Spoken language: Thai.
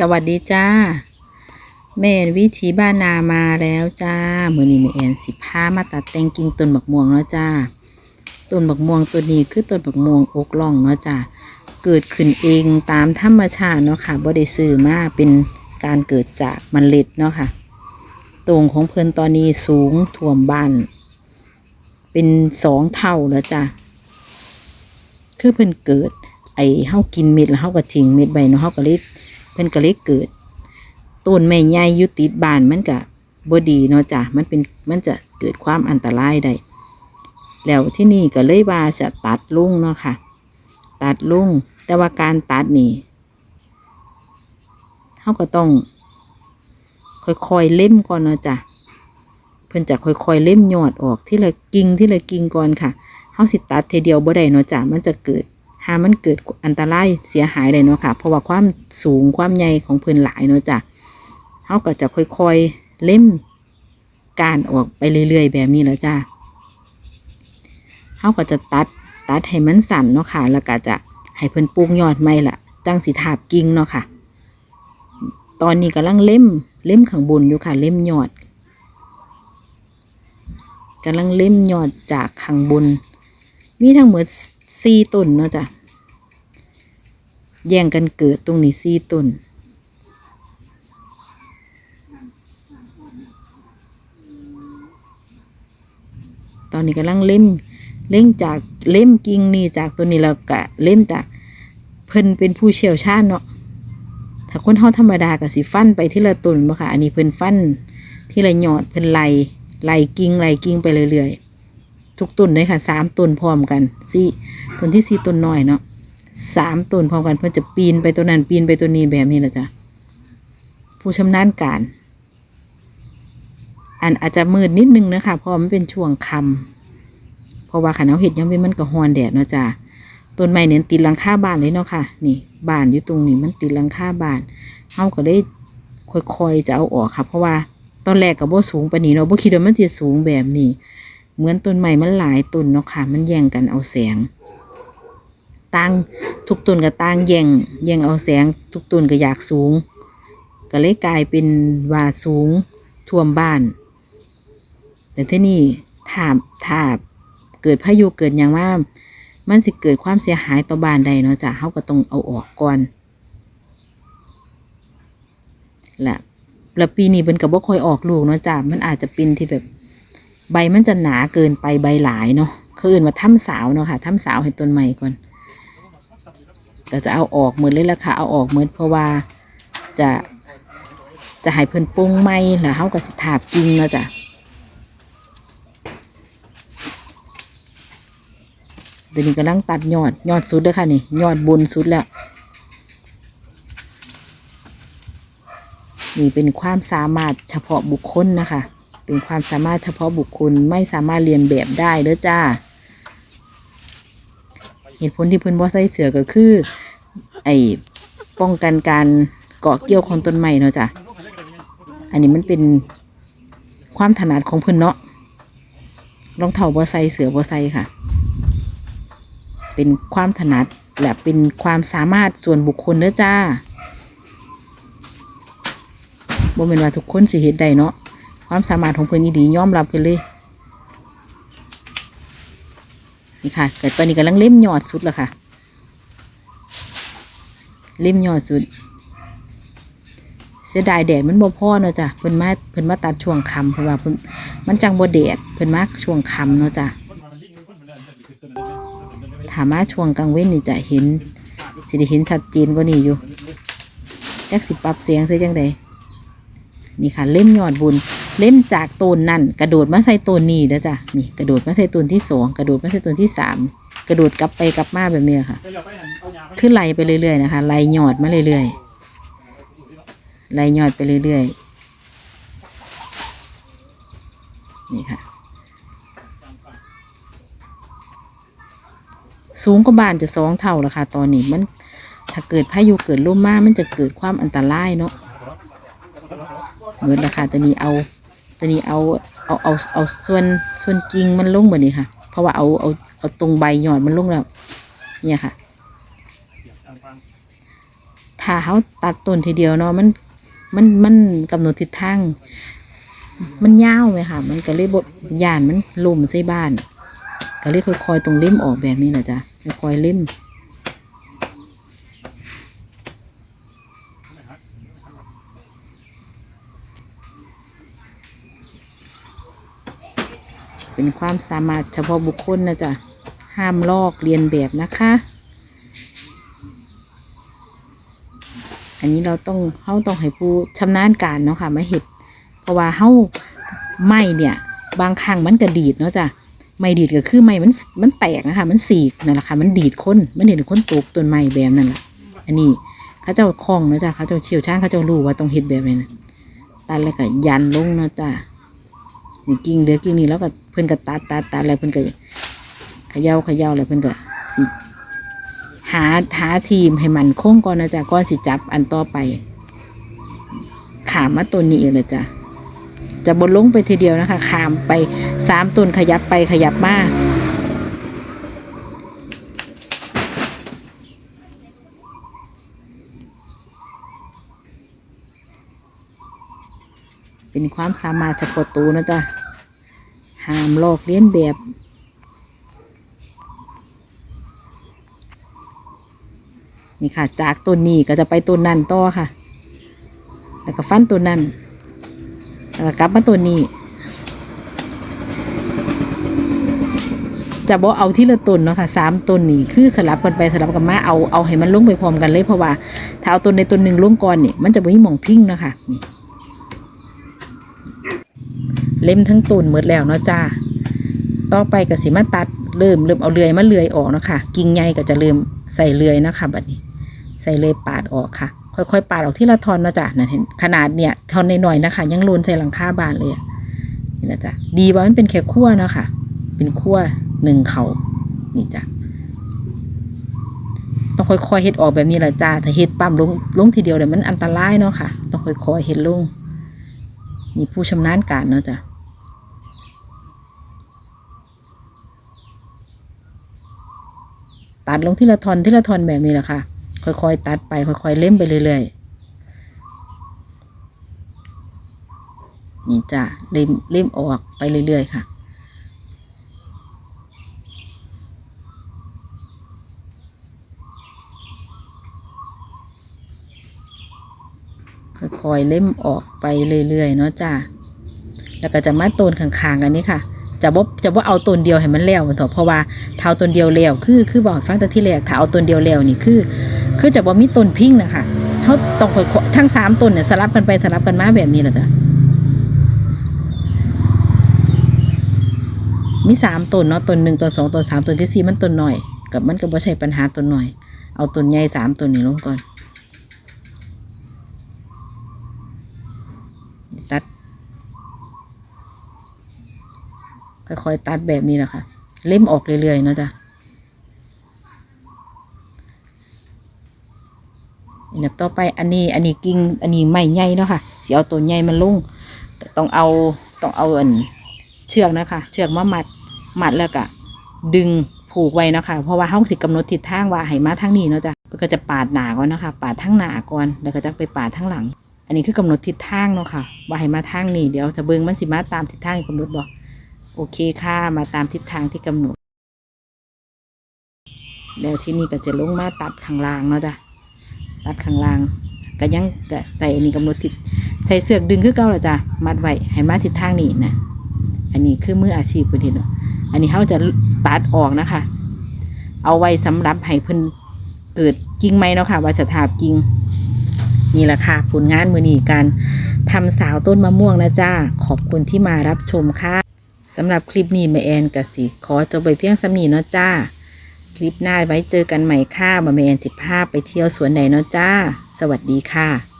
สวัสดีจ้าแม่นวิถีบ้านนามาแล้วจ้ามือนี้แม่แอนสิพามาตัดแต่งกิ่งต้นบักม่วงแล้วจ้าต้นบักม่วงตัวนี้คือต้นบักม่วงอกล่องเนาะจ้าเกิดขึ้นเองตามธรรมชาติเนาะค่ะบ่ได้ซื้อมาเป็นการเกิดจากเมล็ดเนาะค่ะตรงของเพิ่นตอนนี้สูงท่วมบ้าน เป็นสองเท่าแล้วจ้าคือเพิ่นเกิดไอ้เฮากินเม็ดแล้วเฮาก็ทิ้งเม็ดไว้เนาะเฮาก็เลย เพิ่นก็เลยเกิดต้นไม้ใหญ่อยู่ติดบ้านมันก็บ่ดีเนาะจ้ะมันเป็นมันจะเกิดความอันตรายได้แล้วที่นี่ก็เลยว่าจะตัดลุงเนาะค่ะ ตัดลุงแต่ว่าการตัดนี่เฮาก็ต้อง ค่อยๆเล่มก่อนเนาะจ้ะเพิ่นจะค่อยๆเล่มยอดออกที่ละกิ่งที่ละกิ่งก่อนค่ะเฮาสิตัดเทเดียวบ่ได้เนาะจ้ะมันจะเกิด หามันเกิดอันตรายเสียหายเลยเนาะค่ะ เพราะว่าความสูงความใหญ่ของพิ่นหลายเนาะจ้ะเฮาก็จะค่อยๆเล่มการออกไปเรื่อยๆ แบบนี้แล้วจ้าเฮาก็จะตัดตัดให้มันสั่นเนาะค่ะ แล้วก็จะให้เพิ่นปลูกยอดใหม่ละจังสิทาบกิ่งเนาะค่ะ ตอนนี้กำลังเล่มเล่มข้างบนอยู่ค่ะ เล่มยอดกำลังเล่มยอดจากข้างบน มีทั้งหมดสี่ต้นเนาะจ้ะ แย่งกันเกิดตรงนี้สี่ต้น ตอนนี้กำลังเล่มเล่งจากเล่มกิ่งนี่จากตัวนี้แล้วก็เล่มจากเพิ่นเป็นผู้เชี่ยวชาญเนาะ ถ้าคนเฮาธรรมดาก็สิฟันไปที่ละต้นบ่ค่ะ อันนี้เพิ่นฟันที่ละยอดเพิ่นไล่ไล่กิ่งไล่กิ่งไปเรื่อยๆ ทุกต้นเลยค่ะสามต้นพร้อมกันสี่ต้นที่สี่ต้นน้อยเนาะ สามต้นพร้อมกันเพื่อจะปีนไปตัวนั้นปีนไปตัวนี้แบบนี้แหละจ้ะผู้ชำนาญการ อันอาจจะมืดนิดนึงนะคะเพราะว่ามันเป็นช่วงค่ำเพราะว่าขันเอาเห็ดยังเป็นมันก็ฮอนแดดเนาะจ้ะต้นไม้เนี่ยติดหลังคาบ้านเลยเนาะค่ะ นี่บ้านอยู่ตรงนี้มันติดหลังคาบ้านเฮาก็ได้ค่อยๆจะเอาออกค่ะ เพราะว่าตอนแรกก็บ่สูงปานนี้เนาะโบคิดว่ามันจะสูงแบบนี้ เหมือนต้นไม้มันหลายต้นเนาะค่ะ มันแย่งกันเอาแสง ตังทุกต้นก็ตั้งแย่งแย่งเอาแสง ทุกต้นก็อยากสูง ก็เลยกลายเป็นว่าสูงท่วมบ้าน แต่ที่นี่ถ้าถ้าเกิดพายุเกิดอย่างว่ามันสิเกิดความเสียหายต่อบ้านใดเนาะจ้ะเขาก็ต้องเอาออกก่อนและแล้วปีนี้เป็นกับว่าค่อยออกลูกเนาะจ้ะมันอาจจะเป็นที่แบบใบมันจะหนาเกินไปใบหลายเนาะเขาอื่นว่าถ้ำสาวเนาะค่ะถ้ำสาวให้ต้นใหม่ก่อน ก็จะเอาออกหมดเลยล่ะค่ะเอาออกหมดเพราะว่าจะจะให้เพิ่นปรุงไหมแล้วเขาก็สิถาบกิ่งเนาะจ้ะเดี๋ยวนี้กำลังตัดยอดยอดสุดเลยค่ะนี่ยอดบนสุดแล้วนี่เป็นความสามารถเฉพาะบุคคลนะคะ เป็นความสามารถเฉพาะบุคคลไม่สามารถเรียนแบบได้เด้อจ้า เหตุผลที่เพิ่นบ่ใส่เสื้อก็คือ ไอ้ป้องกันการเกาะเกี่ยวของต้นไม้เนาะจ้ะอันนี้มันเป็นความถนัดของเพิ่นเนาะรองเท้าบ่ใส่เสื้อบ่ใส่ค่ะ เป็นความถนัดและเป็นความสามารถส่วนบุคคลเด้อจ้าบ่แม่นว่าทุกคนสิเฮ็ดได้เนาะความสามารถของเพิ่นอีดียอมรับเพิ่นเลย นี่ค่ะแต่ตอนนี้กำลังเล่มยอดสุดแล้วค่ะ เล่มยอดสุด เสียดายแดดมันบ่พอเนาะจ้ะเพิ่นมาเพิ่นมาตัดช่วงคำเพราะว่าเพิ่นมันจังบ่แดดเพิ่นมาช่วงคำเนาะจ้ะถามาช่วงกลางเว้นนี่จะเห็นสิได้เห็นชัดเจนกว่านี้อยู่จักสิปรับเสียงใส่จังใดนี่ค่ะเล่มยอดบุญ เล่มจากต้นนั่นกระโดดมาใส่ต้นนี้แล้วจ้ะนี่กระโดดมาใส่ต้นที่สองกระโดดมาใส่ต้นที่สามกระโดดกลับไปกลับมาแบบนี้ค่ะขึ้นไล่ไปเรื่อยๆนะคะไล่ยอดมาเรื่อยๆไล่ยอดไปเรื่อยๆนี่ค่ะ สูงกว่าบานจะสองเท่าแล้วค่ะตอนนี้มัน ถ้าเกิดพายุเกิดลมมากมันจะเกิดความอันตรายเนาะเหมือนราคาตัวนี้เอา ตัวนี้เอาเอาเอาเอาส่วนส่วนกิ่งมันลงแบบนี้ค่ะ เพราะว่าเอาเอาเอาตรงใบหยอดมันลงแล้ว เนี่ยค่ะ ถ้าเขาตัดต้นทีเดียวเนาะมันมันมันกำหนดทิศทางมันยาวไหมค่ะ มันก็เลยบดยานมันล่มใส่บ้าน ก็เลยค่อยๆตรงเล่มออกแบบนี้นะจ๊ะค่อยๆเล่ม เป็นความสามารถเฉพาะบุคคลนะจ๊ะห้ามลอกเรียนแบบนะคะ อันนี้เราต้องเฮาต้องให้ผู้ชำนาญการเนาะค่ะมาเห็ดเพราะว่าเฮาไม้เนี่ย บางครั้งมันก็ดีดเนาะจ้ะไม้ดีดก็คือไม้มันมันแตกนะคะ มันสีกนั่นแหละค่ะมันดีดคนมันเห็นคนตกต้นไม้แบบนั่นแหละอันนี้เขาเจ้าคล่องเนาะจ้ะเขาเจ้าเชี่ยวชาญเขาเจ้ารู้ว่าต้องเฮ็ดแบบนี้นะตัดแล้วก็ยันลงเนาะจ้ะนี่กิ่งเดือกิ่งนี้แล้วก็ พิ่นก็ตัดตัดตัดแล้วเพิ่นก็เขย่าเขย่าแล้วเพิ่นก็สิหาหาทีมให้มันคงก่อนนะจ๊ะก่อนสิจับอันต่อไป ขามมาตัวนี้เลยจ้ะจะบนลงไปทีเดียวนะคะขามไปสามต้นขยับไปขยับมาเป็นความสามารถเฉพาะตัวนะจ๊ะ ห้ามลอกเลียนแบบ นี่ค่ะ จากต้นนี้ก็จะไปต้นนั่นต่อค่ะ แล้วก็ฟันต้นนั่นแล้วก็กลับมาต้นนี้ จะบ่เอาที่ละต้นเนาะค่ะสามต้นนี่คือสลับกันไปสลับกันมาเอาเอาให้มันลงไปพร้อมกันเลยเพราะว่าถ้าเอาต้นในต้นหนึ่งลงก่อนนี่มันจะบ่มีหมองพิ้งเนาะค่ะนี่ เล่มทั้งต้นหมดแล้วเนาะจ้าต่อไปก็สิมาตัดเริ่มเริ่มเอาเลื่อยมาเลื่อยออกเนาะค่ะ กิ่งใหญ่ก็จะเริ่มใส่เลื่อยนะค่ะบัดนี้ ใส่เลื่อยปาดออกค่ะ ค่อยๆ ปาดออกที่ละทอนเนาะจ้ะนั่นเห็นขนาดเนี่ยทอนหน่อยๆนะคะ ยังโลนใส่หลังคาบานเลยนี่นะจ๊ะดีว่ามันเป็นแค่ขั้วเนาะค่ะ เป็นขั้วหนึ่งเขานี่จ้ะต้องค่อยๆเฮ็ดออกแบบนี้แหละจ้า ถ้าเฮ็ดปั๊มลงลงทีเดียวเดี๋ยวมันอันตรายเนาะค่ะ ต้องค่อยๆเฮ็ดลง นี่ผู้ชำนาญการเนาะจ้ะ ดลงที่ละทอนที่ละทอนแบบนี้แหละค่ะ ค่อยๆ ตัดไปค่อยๆ เล่มไปเรื่อยๆ นี่จ้ะเล่มเล่มออกไปเรื่อยๆ ค่ะค่อยๆเล่มออกไปเรื่อยๆ เนาะจ้ะแล้วก็จะมาต้นข้างๆ กันนี้ค่ะ จะบ่จะบ่เอาต้นเดียวให้มันแล้วมันเถอะเพราะว่าถ้าเอาต้นเดียวแล้วคือคือบอกให้ฟังแต่ที่แรกถ้าเอาต้นเดียวแล้วนี่คือ คือจะบ่มีตนพิงนะคะเขาต้องคอยทั้งสามตนเนี่ยสลับกันไปสลับกันมาแบบนี้แหละจ้ะมีสามตนเนาะต้นหนึ่งต้นสองต้นสามต้นที่สี่มันต้นหน่อย กับมันก็บ่ใช่ปัญหาต้นหน่อย เอาต้นใหญ่สามต้นนี้ลงก่อน ตัด ค่อยๆตัดแบบนี้แหละค่ะเล่มออกเรื่อยๆเนาะจ้ะอันดับต่อไปอันนี้อันนี้กิ่งอันนี้ไม่ใหญ่เนาะค่ะเสิเอาตัวใหญ่มันลุ่งต้องเอาต้องเอาอันเชือกนะคะ เชือกมามัดมัดแล้วก็ดึงผูกไว้เนาะค่ะเพราะว่าเฮาสิกำหนดทิศทางว่าให้มาทางนี้เนาะจ้ะเพิ่นก็จะปาดหนาก่อนนะคะ ปาดทั้งหนาก่อนแล้วก็จะไปปาดทั้งหลัง อันนี้คือกำหนดทิศทางเนาะค่ะว่าให้มาทางนี้เดี๋ยวจะเบิ่งมันสิมาตามทิศทางที่กำหนดบ่ โอเคค่ะมาตามทิศทางที่กำหนด แล้วที่นี่ก็จะลงมาตัดข้างล่างเนาะจ้ะตัดข้างล่างก็ยังก็ใส่อันนี้กำหนดทิศใส่เสือกดึงคือเก่าละจ้ะมัดไว้ให้มาทิศทางนี้นะอันนี้คือมืออาชีพเพิ่นเฮ็ดเนาะอันนี้เขาจะตัดออกนะคะ เอาไว้สำหรับให้เพิ่นเกิดกิ่งไม้เนาะค่ะว่าจะทาบกิ่งนี่แหละค่ะผลงานมือนีการทำสาวต้นมะม่วงนะจ้าขอบคุณที่มารับชมค่ะ สำหรับคลิปนี้แม่แอนกสิ ขอจบไปเพียงสำนีเนาะจ้า คลิปหน้าไว้เจอกันใหม่ค่ะมาแม่แอนสิบห้าไปเที่ยวสวนไหนเนาะจ้า สวัสดีค่ะ